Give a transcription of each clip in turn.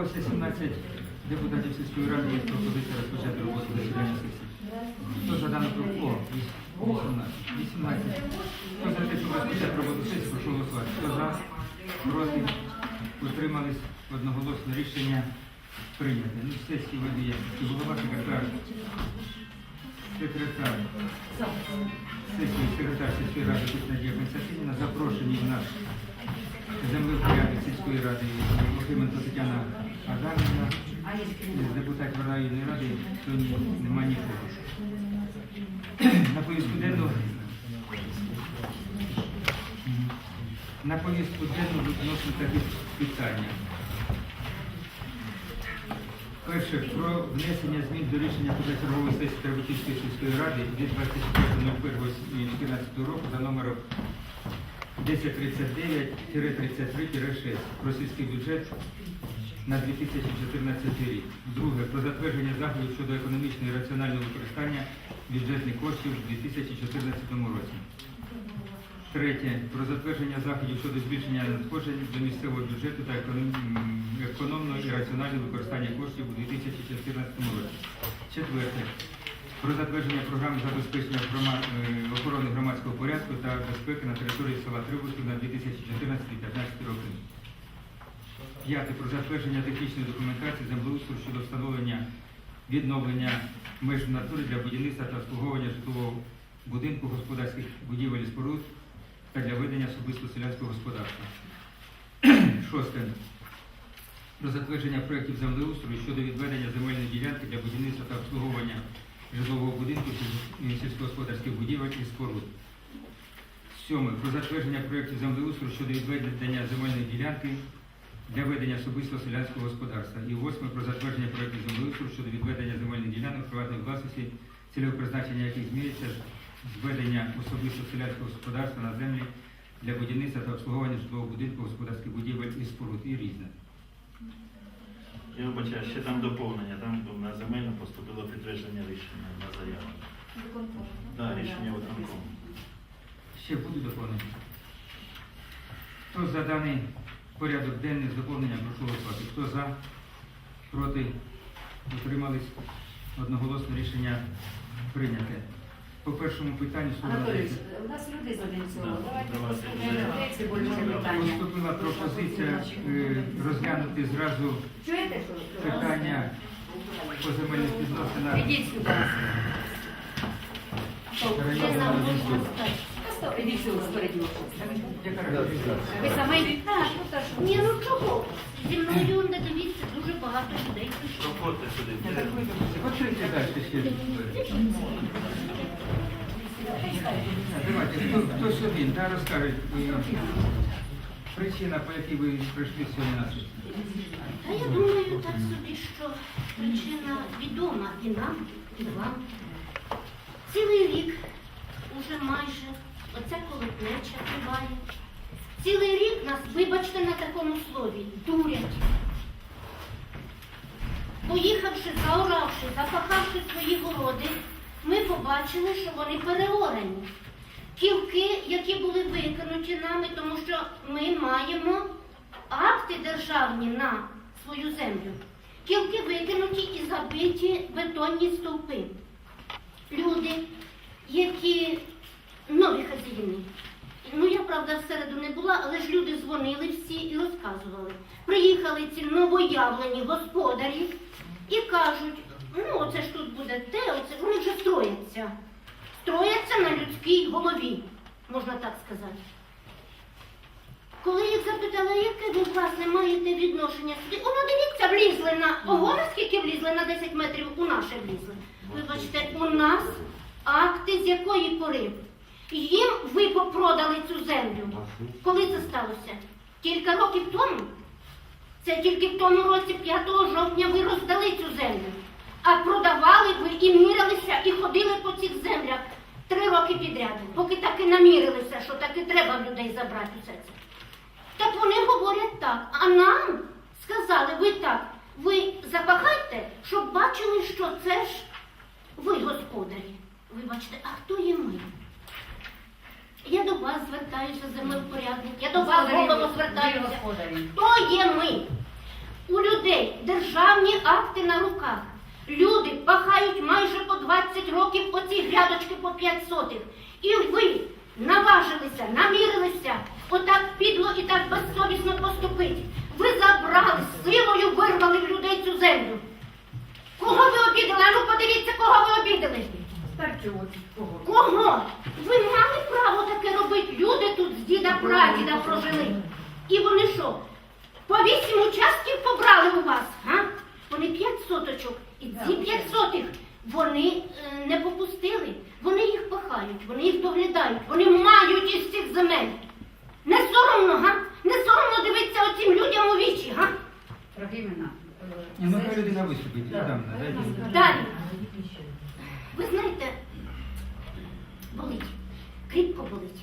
Зібралося 17 депутатів сільської ради, є пропозиція розпочати роботу засідання сесії. Хто за дану пропозицію? 18. 18. Хто за те, щоб розпочати роботу сесії, прошу голосувати. Хто за? Проти? Утримались? Одноголосно рішення прийнято. Ну, сесії веде і голова секретар. Секретар сесії, секретар сільської ради Надія Константинівна, запрошені в нас землевпорядок сільської ради Охименко Тетяна Адамівна, з депутатів районної ради, сьогодні немає нікого. На повістку денну на повістку денну відносно такі питання. Перше, про внесення змін до рішення позачергової сесії Терватівської сільської ради від 24.01.14 року за номером 1039-33-6 про сільський бюджет на 2014 рік. Друге, про затвердження заходів щодо економічного і раціонального використання бюджетних коштів у 2014 році. Третє. Про затвердження заходів щодо збільшення надходжень до місцевого бюджету та економного і раціонального використання коштів у 2014 році. Четверте. Про затвердження програми забезпечення грома- е, охорони громадського порядку та безпеки на території села Трибушків на 2014-2015 роки. П'яте. Про затвердження технічної документації землеустрою щодо встановлення відновлення меж в натурі для будівництва та обслуговування житлового будинку, господарських будівель і споруд та для ведення особисто селянського господарства. Шосте. Про затвердження проєктів землеустрою щодо відведення земельної ділянки для будівництва та обслуговування житлового будинку сільськогосподарських будівель і споруд. Сьоме. Про затвердження проєктів землеустрою щодо відведення земельної ділянки для ведення особистого селянського господарства. І восьме. Про затвердження проєктів землеустрою щодо відведення земельних ділянок приватної власності, цільове призначення яких змінюється з ведення особистого селянського господарства на землі для будівництва та обслуговування житлового будинку, господарських будівель і споруд і різне. Я вибачаю, ще там доповнення, там на земельну поступило підтвердження рішення на заяву. Так, рішення виконкому. Ще будуть доповнення? Хто за даний порядок денний з доповненням, прошу голосувати. Хто за, проти, утримались? Одноголосно рішення прийняте. По першому питанню слово Анатолійович, у нас люди з цього. Давайте послухаємо питання. Поступила пропозиція е, розглянути зразу Чуєте, що? питання по земельних відносинах. Ідіть сюди. Ідіть сюди спереді. Яка різниця? Ви саме? Так, ну так. Ні, ну чого? Зі мною не дивіться, дуже багато людей прийшло. Проходьте сюди. Відкрийте далі ще. Давайте, хто, хто сюди, та розкажуть е, причина, по якій ви прийшли сьогодні на суд. А я думаю так собі, що причина відома і нам, і вам. Цілий рік уже майже оця колотнеча триває. Цілий рік нас, вибачте на такому слові, дурять. Поїхавши, заоравши, запахавши свої городи, ми побачили, що вони переорані. Кілки, які були викинуті нами, тому що ми маємо акти державні на свою землю. Кілки викинуті і забиті бетонні стовпи. Люди, які нові хазяїни. Ну, я правда всереду не була, але ж люди дзвонили всі і розказували. Приїхали ці новоявлені господарі і кажуть, ну оце ж тут буде те, оце вони вже строяться. Строяться на людській голові, можна так сказати. Коли їх запитали, яке ви власне маєте відношення сюди, воно дивіться, влізли на ого, наскільки влізли на 10 метрів, у наше влізли. Вибачте, у нас акти з якої пори? Їм ви попродали цю землю. Коли це сталося? Кілька років тому? Це тільки в тому році, 5 жовтня, ви роздали цю землю. А продавали ви і мірялися, і ходили по цих землях три роки підряд, поки таки намірилися, що таки треба в людей забрати усе це. Так вони говорять так. А нам сказали, ви так, ви запахайте, щоб бачили, що це ж ви господарі. Вибачте, а хто є ми? Я до вас звертаюся, землевпорядник, я до вас голово звертаюся. Хто є ми? у людей державні акти на руках. Люди пахають майже по 20 років оці грядочки по 5 сотих. І ви наважилися, намірилися отак підло і так безсовісно поступити. Ви забрали силою, вирвали в людей цю землю. Кого ви обідали? А ну подивіться, кого ви обідали. Старчу кого? Кого? Ви мали право таке робити? Люди тут з діда прадіда прожили. І вони що? По вісім участків побрали у вас, га? Вони п'ять соточок. І ці п'ять сотих вони е, не попустили. Вони їх пахають, вони їх доглядають, вони мають із цих земель. Не соромно, га? Не соромно дивитися оцим людям у вічі, га? Трохимина. Ні, Ну, хай людина виступить. Далі. Ви знаєте, болить. Кріпко болить.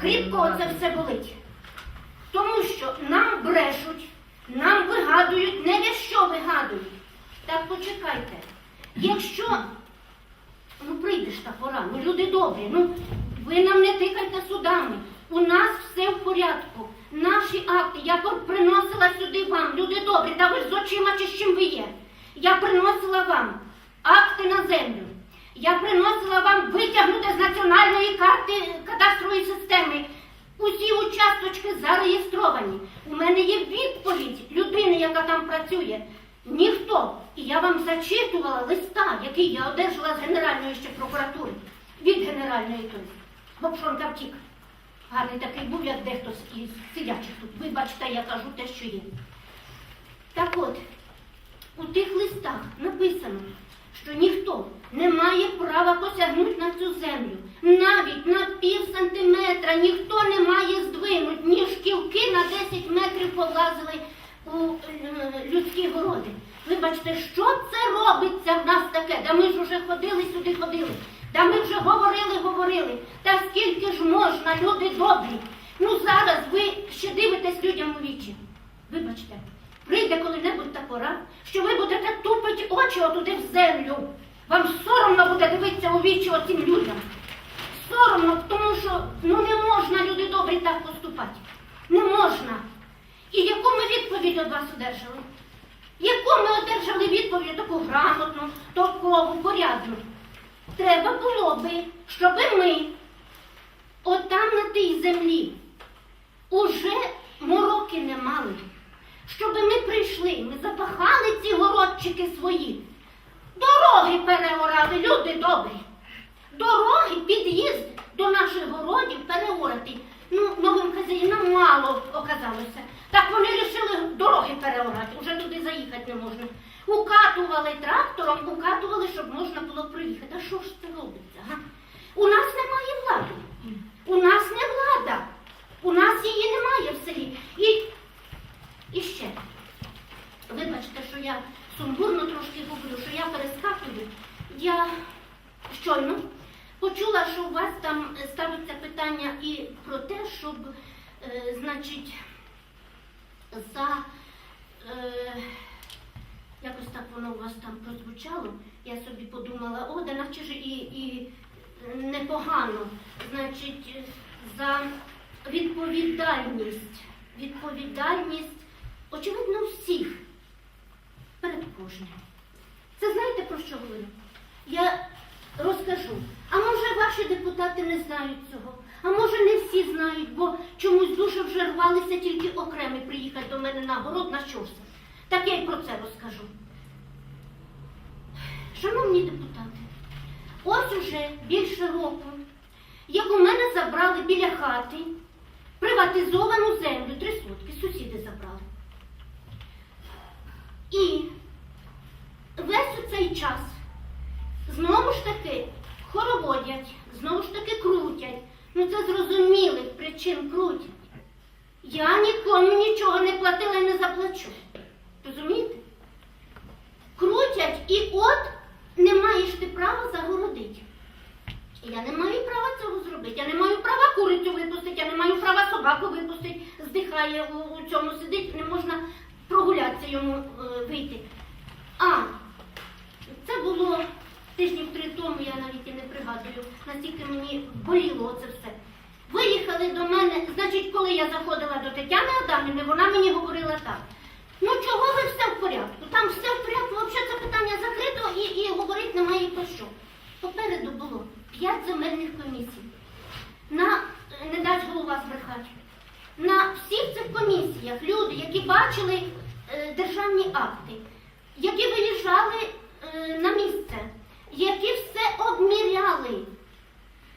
Кріпко оце все болить. Тому що нам брешуть, нам вигадують, не що вигадують. Так почекайте. Якщо ну прийде ж та пора, ну люди добрі, ну ви нам не тикайте судами. У нас все в порядку. Наші акти, я приносила сюди вам, люди добрі, та ви ж з очима чи з чим ви є. Я приносила вам акти на землю. Я приносила вам витягнути з національної карти кадастрової системи. Усі участочки зареєстровані. У мене є відповідь людини, яка там працює. Ніхто. І я вам зачитувала листа, який я одержала з Генеральної ще прокуратури. Від Генеральної той. Бобшонка втік. Гарний такий був, як дехто із сидячих тут. Вибачте, я кажу те, що є. Так от, у тих листах написано, що ніхто не має права посягнути на цю землю. Навіть на пів сантиметра ніхто не має здвинути, ні шкілки на 10 метрів повлазили у е, людські городи. Вибачте, що це робиться в нас таке? Да ми ж уже ходили сюди, ходили. Да ми вже говорили, говорили. Та скільки ж можна, люди добрі. Ну зараз ви ще дивитесь людям у вічі. Вибачте, прийде коли-небудь та пора, що ви будете тупити очі отуди в землю. Вам соромно буде дивитися у вічі оцим людям. Соромно, тому що ну не можна, люди добрі, так поступати. Не можна. І яку ми відповідь від вас одержали? Яку ми одержали відповідь таку грамотну, толкову, порядну? Треба було би, щоб ми отам на тій землі уже мороки не мали. Щоб ми прийшли, ми запахали ці городчики свої. Дороги переорали, люди добрі. Дороги, під'їзд до наших городів переорати. Ну, новим хазяїнам мало оказалося. Так вони вирішили дороги переорати, уже туди заїхати не можна. Укатували трактором, укатували, щоб можна було проїхати. А що ж це робиться? Га? У нас немає влади. У нас не влада. У нас її немає в селі. І, і ще. Вибачте, що я сумбурно трошки говорю, що я перескакую. Я щойно почула, що у вас там е, ставиться питання і про те, щоб, е, значить, за е, якось так воно у вас там прозвучало. Я собі подумала, о, да наче ж і, і непогано. Значить, за відповідальність. Відповідальність, очевидно, всіх перед. Це знаєте про що говорю? Я розкажу. А може ваші депутати не знають цього? А може не всі знають, бо чомусь дуже вже рвалися тільки окремі приїхати до мене на город на щось. Так я й про це розкажу. Шановні депутати, ось уже більше року, як у мене забрали біля хати приватизовану землю, три сотки, сусіди забрали. І весь цей час знову ж таки хороводять, знову ж таки крутять. Ну це зрозумілих причин крутять. Я нікому нічого не платила і не заплачу. Розумієте? Крутять і от не маєш ти права загородити. Я не маю права цього зробити. Я не маю права курицю випустити, я не маю права собаку випустити, здихає у, цьому сидить, не можна прогулятися йому е, вийти. А, це було тижнів три тому, я навіть і не пригадую, настільки мені боліло це все. Виїхали до мене, значить, коли я заходила до Тетяни Адамівни, вона мені говорила так. Ну чого ви все в порядку. Там все в порядку, взагалі це питання закрито і, і говорити немає про що. Попереду було п'ять земельних комісій. На, не дасть голова збрехати. На всіх цих комісіях люди, які бачили е, державні акти, які виїжджали на місце, які все обміряли.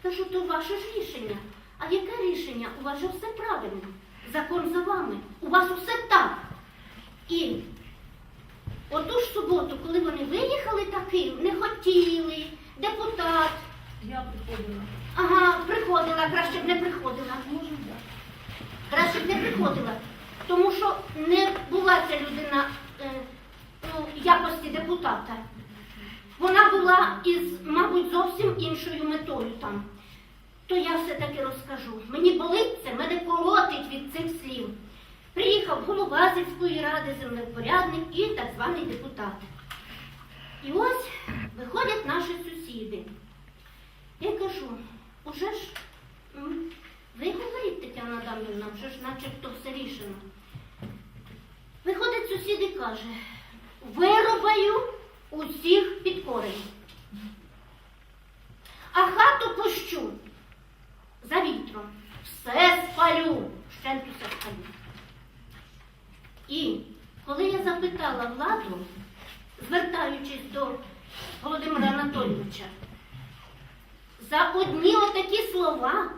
Кажу, то ваше ж рішення. А яке рішення? У вас же все правильно. Закон за вами. У вас усе так. І оту ж суботу, коли вони виїхали таким, не хотіли, депутат, Я приходила. ага, приходила, краще б не приходила. Може, так. Краще б не приходила. Тому що не була ця людина е, ну, якості депутата. Вона була із, мабуть, зовсім іншою метою там. То я все-таки розкажу. Мені болить це, мене колотить від цих слів. Приїхав голова сільської ради, землепорядник і так званий депутат. І ось виходять наші сусіди. Я кажу, уже ж ви говорите, Тетяна Адамівна, вже ж начебто все рішено. Виходить сусід і каже, вирубаю усіх під корень. А хату пущу за вітром. Все спалю. Щент усе спалю. І коли я запитала владу, звертаючись до Володимира Анатолійовича, за одні отакі слова,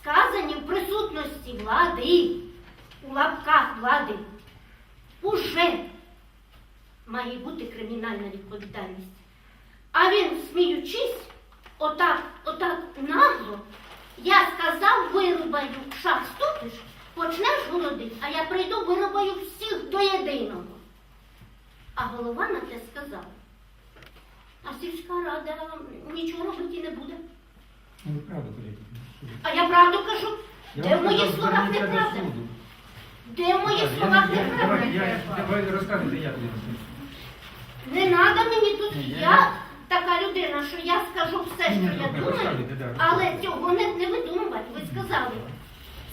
сказані в присутності влади, у лапках влади, уже має бути кримінальна відповідальність. А він, сміючись, отак, отак нагло, я сказав, вирубаю шах ступиш, почнеш голодити, а я прийду, вирубаю всіх до єдиного. А голова на те сказав. А сільська рада нічого робити не буде. Ну, правду. А я правду кажу, Я де в моїх словах неправда? Де в моїх словах неправда? Давай, розказуйте, як розумієте. Не треба мені тут. Я- така людина, що я скажу все, що я думаю, але цього не, не видумувати. Ви сказали.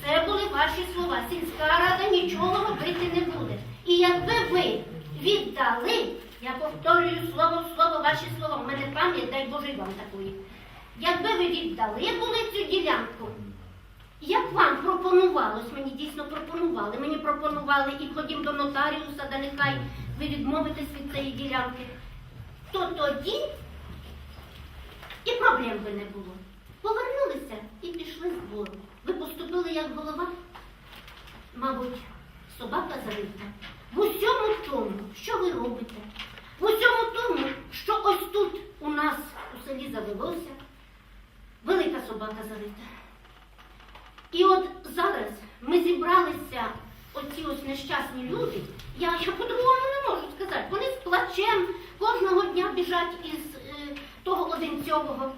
Це були ваші слова. Сільська рада нічого робити не буде. І якби ви віддали, я повторюю слово в слово, ваші слова, в мене пам'ять, дай Боже вам такої. Якби ви віддали були цю ділянку, як вам пропонувалось, мені дійсно пропонували. Мені пропонували і ходім до нотаріуса, да нехай ви відмовитесь від цієї ділянки. То тоді і проблем би не було. Повернулися і пішли з двору. Ви поступили як голова, мабуть, собака зарита. В усьому тому, що ви робите, в усьому тому, що ось тут у нас у селі завелося, велика собака зарита. І от зараз ми зібралися, оці ось нещасні люди. Я, я по-другому не можу сказати. Вони з плачем кожного дня біжать із е, того одинцьового.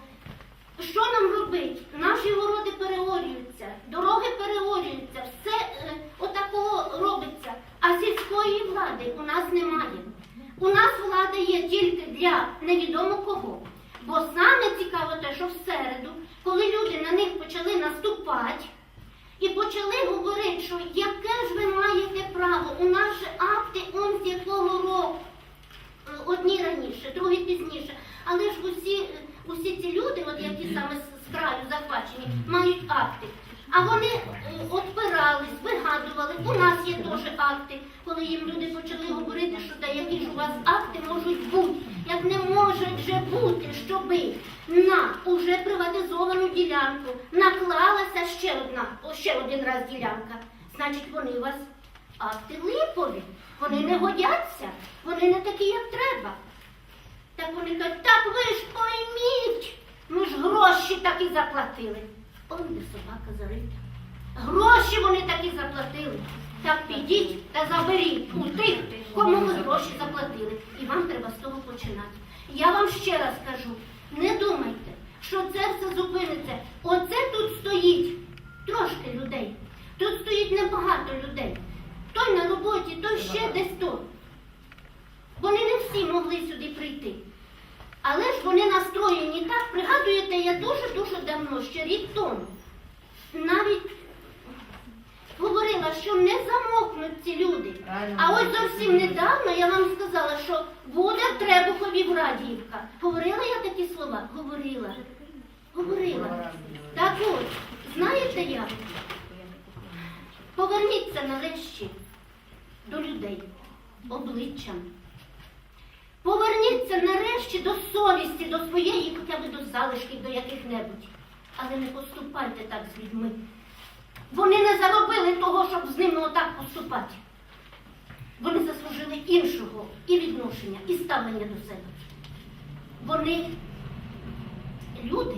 Що нам робити? Наші городи переорюються, дороги переорюються, все е, отакого робиться. А сільської влади у нас немає. У нас влада є тільки для невідомо кого. Бо саме цікаво те, що в середу, коли люди на них почали наступати, і почали говорити, що яке ж ви маєте право, у нас же акти он з якого року. Е, Одні раніше, другі пізніше. Але ж усі, е, усі ці люди, от які саме з, з краю захвачені, мають акти. А вони отпирались, вигадували. У нас є теж акти, коли їм люди почали говорити, що та які ж у вас акти можуть бути. Як не може вже бути, щоби на уже приватизовану ділянку наклалася ще одна, ще один раз ділянка. Значить, вони у вас акти липові. Вони не годяться, вони не такі, як треба. Так вони кажуть, так ви ж пойміть, ми ж гроші такі заплатили. Он де собака зарита. Гроші вони такі заплатили. Так підіть та заберіть у тих, кому ви гроші заплатили. І вам треба з того починати. Я вам ще раз кажу, не думайте, що це все зупиниться. Оце тут стоїть трошки людей. Тут стоїть небагато людей. Той на роботі, той ще десь тут. Вони не всі могли сюди прийти. Але ж вони настроєні так, пригадуєте, я дуже-дуже давно, ще рік тому, навіть говорила, що не замовкнуть ці люди. Правильно. А ось зовсім недавно я вам сказала, що буде в Требухові в Радіївка. Говорила я такі слова? Говорила. Говорила. Так от, знаєте як? Поверніться нарешті до людей обличчям. Поверніться нарешті до совісті, до своєї, хоча б до залишків, до яких-небудь. Але не поступайте так з людьми. Вони не заробили того, щоб з ними отак поступати. Вони заслужили іншого і відношення, і ставлення до себе. Вони люди,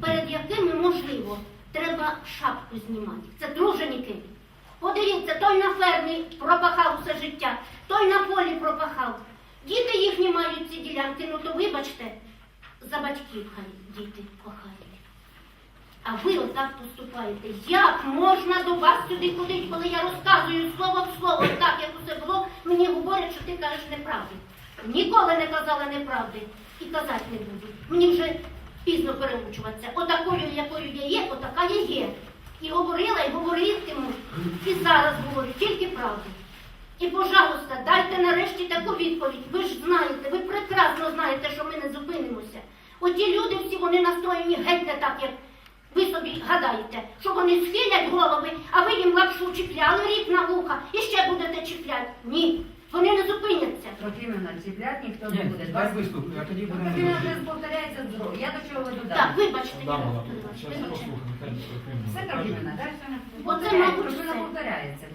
перед якими, можливо, треба шапку знімати. Це труженіки. Подивіться, той на фермі пропахав все життя, той на полі пропахав. Діти їхні мають ці ділянки, ну то вибачте, за батьків хай діти кохають. А ви отак поступаєте. Як можна до вас сюди ходити, коли я розказую слово в слово, так як усе було, мені говорять, що ти кажеш неправду. Ніколи не казала неправди і казати не буду. Мені вже пізно переучуватися. Отакою, якою я є, отака я є. І говорила, і говоритиму, і зараз говорю тільки правду. І, пожалуйста, дайте нарешті таку відповідь. Ви ж знаєте, ви прекрасно знаєте, що ми не зупинимося. Оті люди всі вони настроєні геть не так, як ви собі гадаєте, що вони схилять голови, а ви їм лапшу чіпляли рік на вуха і ще будете чіпляти. Ні, вони не зупиняться. Трохимина, чіплять ніхто не буде. дай виступ, а тоді говорити. вже повторяється здорово. Я до чого веду Так, далі? зараз вибачте. послухаємо. Все Трохимина, так? Оце, мабуть, повторяється.